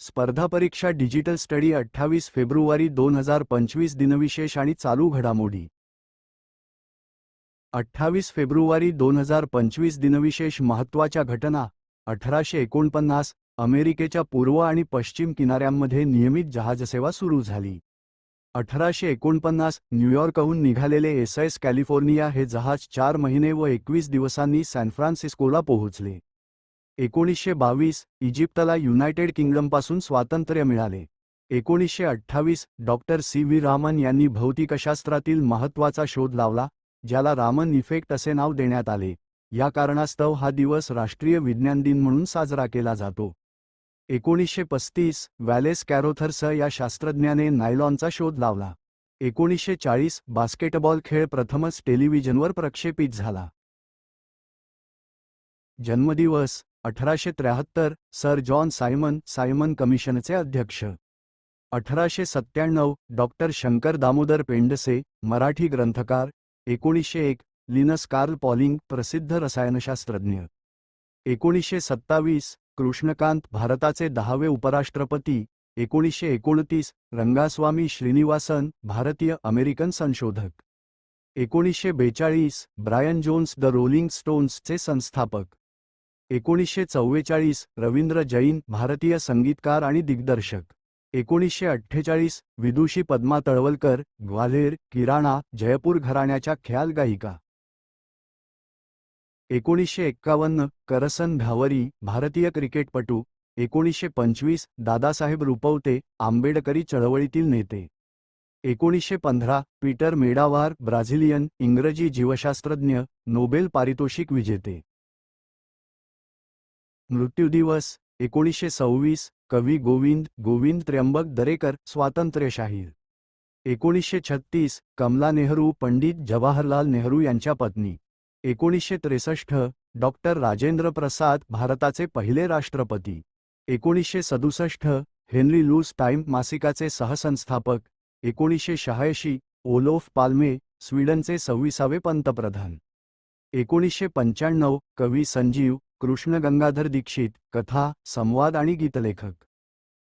स्पर्धा परीक्षा digital study अठ्ठावीस फेब्रुवारी दोन हजार पंचवीस दिनविशेष आणि चालू घडामोडी. अठ्ठावीस फेब्रुवारी दोन हजार पंचवीस दिनविशेष महत्त्वाच्या घटना अठराशे एकोणपन्नास अमेरिकेच्या पूर्व आणि पश्चिम किनाऱ्यांमध्ये नियमित जहाजसेवा सुरू झाली. अठराशे एकोणपन्नास न्यूयॉर्कहून निघालेले एस एस कॅलिफोर्निया हे जहाज चार महिने व एकवीस दिवसांनी सॅनफ्रान्सिस्कोला पोहोचले. एकोणीसशे बावीस इजिप्तला युनायटेड किंगडमपासून स्वातंत्र्य मिळाले. एकोणीसशे अठ्ठावीस डॉक्टर सी व्ही रामन यांनी भौतिकशास्त्रातील महत्त्वाचा शोध लावला ज्याला रामन इफेक्ट असे नाव देण्यात आले. या कारणास्तव हा दिवस राष्ट्रीय विज्ञान दिन म्हणून साजरा केला जातो. एकोणीसशे पस्तीस वॅलेस कॅरोथर्स या शास्त्रज्ञाने नायलॉनचा शोध लावला. एकोणीसशे चाळीस बास्केटबॉल खेळ प्रथमच टेलिव्हिजनवर प्रक्षेपित झाला. जन्मदिवस अठराशे त्र्याहत्तर सर जॉन सायमन सायमन कमिशनचे अध्यक्ष. अठराशे सत्त्याण्णव डॉक्टर शंकर दामोदर पेंडसे मराठी ग्रंथकार. एकोणीसशे एक लिनस कार्ल पॉलिंग प्रसिद्ध रसायनशास्त्रज्ञ. एकोणीसशे सत्तावीस कृष्णकांत भारताचे दहावे उपराष्ट्रपती. एकोणीसशे एकोणतीस रंगास्वामी श्रीनिवासन भारतीय अमेरिकन संशोधक. एकोणीसशे बेचाळीस ब्रायन जोन्स द रोलिंग स्टोन्सचे संस्थापक. एकोणीसशे चव्वेचाळीस रवींद्र जैन भारतीय संगीतकार आणि दिग्दर्शक. एकोणीसशे अठ्ठेचाळीस विदुषी पद्मा तळवलकर ग्वाल्हेर किराणा जयपूर घराण्याच्या ख्याल गायिका. एकोणीसशे एक्कावन्न करसन भावरी भारतीय क्रिकेटपटू. एकोणीसशे पंचवीस दादासाहेब रुपवते आंबेडकरी चळवळीतील नेते. एकोणीसशे पंधरा पीटर मेडावार ब्राझिलियन इंग्रजी जीवशास्त्रज्ञ नोबेल पारितोषिक विजेते. मृत्यूदिवस एकोणीसशे सव्वीस कवी गोविंद गोविंद त्र्यंबक दरेकर स्वातंत्र्यशाहीर. एकोणीसशे छत्तीस कमला नेहरू पंडित जवाहरलाल नेहरू यांच्या पत्नी. एकोणीसशे त्रेसष्ट डॉक्टर राजेंद्र प्रसाद भारताचे पहिले राष्ट्रपती. एकोणीसशे सदुसष्ट हेनरी लूस टाइम मासिकाचे सहसंस्थापक. एकोणीसशे शहाऐंशी ओलोफ पाल्मे स्वीडनचे सव्वीसावे पंतप्रधान. एकोणीसशे पंच्याण्णव कवी संजीव कृष्ण गंगाधर दीक्षित कथा संवाद आणि गीतलेखक.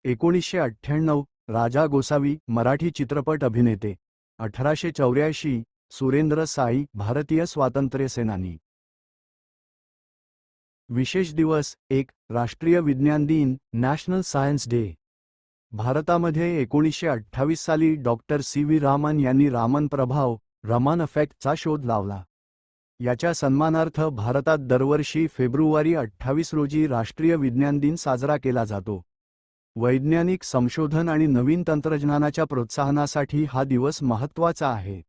एकोणीसशे अठ्ठ्याण्णव राजा गोसावी मराठी चित्रपट अभिनेते. अठराशे चौऱ्याऐंशी सुरेंद्र साई भारतीय स्वातंत्र्य सेनानी. विशेष दिवस एक राष्ट्रीय विज्ञान दिन नॅशनल सायन्स डे. भारतामध्ये एकोणीसशे अठ्ठावीस साली डॉक्टर सी व्ही रामन यांनी रामन प्रभाव रमान अफेक्टचा शोध लावला. याच्या सन्मानार्थ भारतात दरवर्षी फेब्रुवारी अठ्ठावीस रोजी राष्ट्रीय विज्ञान दिन साजरा केला जातो. वैज्ञानिक संशोधन आणि नवीन तंत्रज्ञानाच्या प्रोत्साहनासाठी हा दिवस महत्त्वाचा आहे.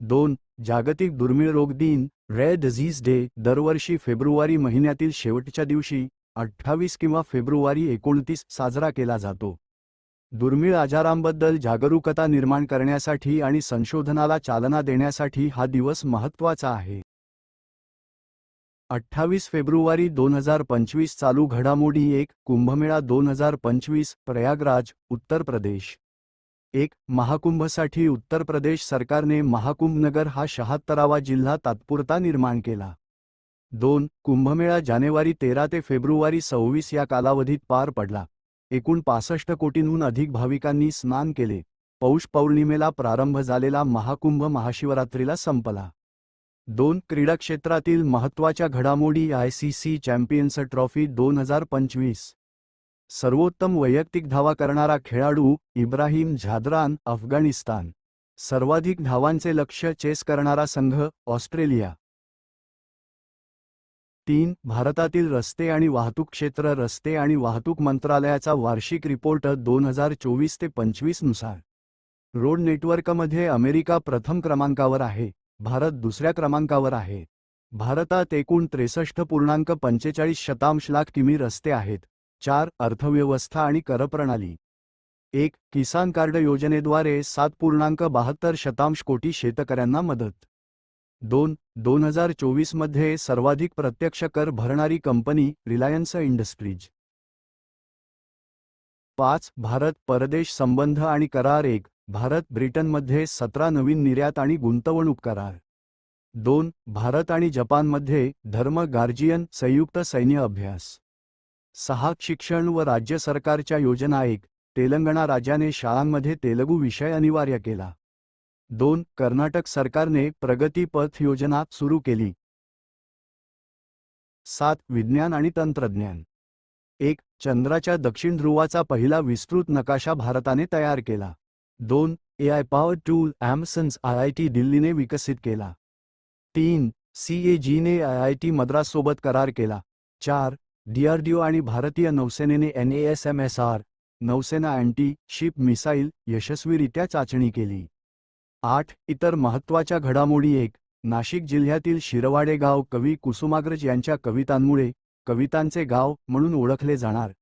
दोन जागतिक दुर्मिळ रोग दिन रेड डिझीज डे दरवर्षी फेब्रुवारी महिन्यातील शेवटच्या दिवशी अठ्ठावीस किंवा फेब्रुवारी एकोणतीस साजरा केला जातो. दुर्मिळ आजारांबद्दल जागरूकता निर्माण करण्यासाठी आणि संशोधनाला चालना देण्यासाठी हा दिवस महत्त्वाचा आहे. अठ्ठावीस फेब्रुवारी दोन हजार पंचवीस चालू घडामोडी एक कुंभमेळा दोन हजार पंचवीस प्रयागराज उत्तर प्रदेश. एक महाकुंभसाठी उत्तर प्रदेश सरकारने महाकुंभनगर हा शहात्तरावा जिल्हा तात्पुरता निर्माण केला. दोन कुंभमेळा जानेवारी तेरा ते फेब्रुवारी सव्वीस या कालावधीत पार पडला. एकूण पासष्ट कोटींहून अधिक भाविकांनी स्नान केले. पौष पौर्णिमेला प्रारंभ झालेला महाकुंभ महाशिवरात्रीला संपला. दोन क्रीडा क्षेत्रातील महत्त्वाच्या घडामोडी I C C Champions Trophy दोन हजार पंचवीस. सर्वोत्तम वैयक्तिक धावा करणारा खेळाडू इब्राहिम झाद्रान अफगाणिस्तान. सर्वाधिक धावांचे लक्ष चेस करणारा संघ ऑस्ट्रेलिया. तीन भारतातील रस्ते आणि वाहतूक क्षेत्र रस्ते आणि वाहतूक मंत्रालयाचा वार्षिक रिपोर्ट दोन हजार चोवीस ते पंचवीसनुसार. रोड नेटवर्कमध्ये अमेरिका प्रथम क्रमांकावर आहे भारत दुसऱ्या क्रमांकावर आहे. भारतात एकूण त्रेसष्ट पूर्णांक पंचेचाळीस शतांश लाख किमी रस्ते आहेत. चार अर्थव्यवस्था आणि करप्रणाली एक किसान कार्ड योजनेद्वारे सात पूर्णांक बहात्तर शतांश कोटी शेतकऱ्यांना मदत. दोन दोन हजार चोवीसमध्ये सर्वाधिक प्रत्यक्ष कर भरणारी कंपनी रिलायन्स इंडस्ट्रीज. पाच भारत परदेश संबंध आणि करार एक भारत ब्रिटनमध्ये सतरा नवीन निर्यात आणि गुंतवणूक करार. दोन भारत आणि जपानमध्ये धर्म गार्जियन संयुक्त सैन्य अभ्यास. सहा शिक्षण व राज्य सरकारच्या योजना एक तेलंगणा राज्याने शाळांमध्ये तेलगू विषय अनिवार्य केला. दोन कर्नाटक सरकारने प्रगती पथ योजना सुरू केली. सात विज्ञान आणि तंत्रज्ञान. एक चंद्राच्या दक्षिण ध्रुवाचा पहिला विस्तृत नकाशा भारताने तयार केला. दोन ए आय पॉवर टूल ॲमसन्स आय आय टी दिल्लीने विकसित केला. तीन सी ए जीने आय आय टी मद्राससोबत करार केला. चार डीआरडीओ आणि भारतीय नौसेनेने N A S M S R नौसेना अँटी शिप मिसाईल यशस्वीरित्या चाचणी केली. आठ इतर महत्त्वाच्या घडामोडी एक नाशिक जिल्ह्यातील शिरवाडे गाव कवी कुसुमाग्रज यांच्या कवितांमुळे कवितांचे गाव म्हणून ओळखले जाणार.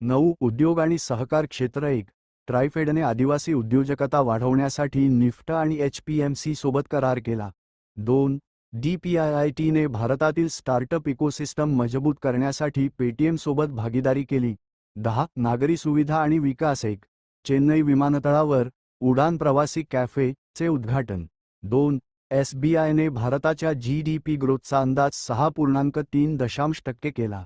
नऊ उद्योग आणि सहकार क्षेत्र एक ट्रायफेडने आदिवासी उद्योजकता वाढवण्यासाठी निफ्ट आणि एचपीएमसी सोबत करार केला. दोन डीपीआयआयटीने भारतातील स्टार्टअप इकोसिस्टम मजबूत करण्यासाठी पेटीएम सोबत भागीदारी केली. दहा नागरी सुविधा आणि विकास एक चेन्नई विमानतळावर उडान प्रवासी कॅफे चे उद्घाटन. दोन एसबीआयने भारताच्या जी डी पी ग्रोथचा अंदाज सहा पूर्णांक तीन दशांश टक्के केला.